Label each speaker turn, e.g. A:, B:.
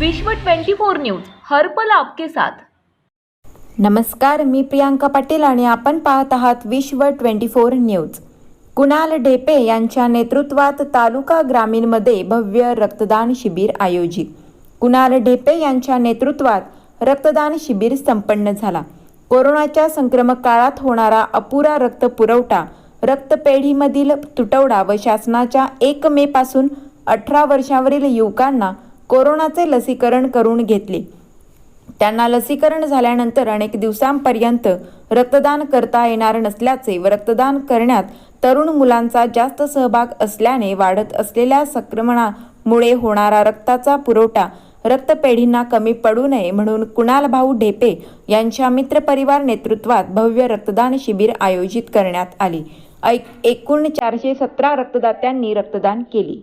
A: विश्व 24 न्यूज हर्पल आपके साथ.
B: नमस्कार मी प्रियांका पाटील आणि आपण पाहत आहात Vishwa twenty four news. Kunal Dhepe यांच्या नेतृत्वात तालुका ग्रामीणमध्ये भव्य रक्तदान शिबिर आयोजित. कुणाल ढेपे यांच्या नेतृत्वात रक्तदान शिबिर संपन्न झाला. कोरोनाच्या संक्रमक काळात होणारा अपुरा रक्त पुरवठा रक्तपेढीमधील तुटवडा व शासनाच्या एक मे पासून अठरा वर्षावरील युवकांना कोरोनाचे लसीकरण करून घेतले. त्यांना लसीकरण झाल्यानंतर अनेक दिवसांपर्यंत रक्तदान करता येणार नसल्याचे व रक्तदान करण्यात तरुण मुलांचा जास्त सहभाग असल्याने वाढत असलेल्या संक्रमणामुळे होणारा रक्ताचा पुरवठा रक्तपेढींना कमी पडू नये म्हणून कुणाल भाऊ ढेपे यांच्या मित्रपरिवार नेतृत्वात भव्य रक्तदान शिबिर आयोजित करण्यात आले. ऐक- एकूण चारशे सतरा रक्तदात्यांनी रक्तदान केले.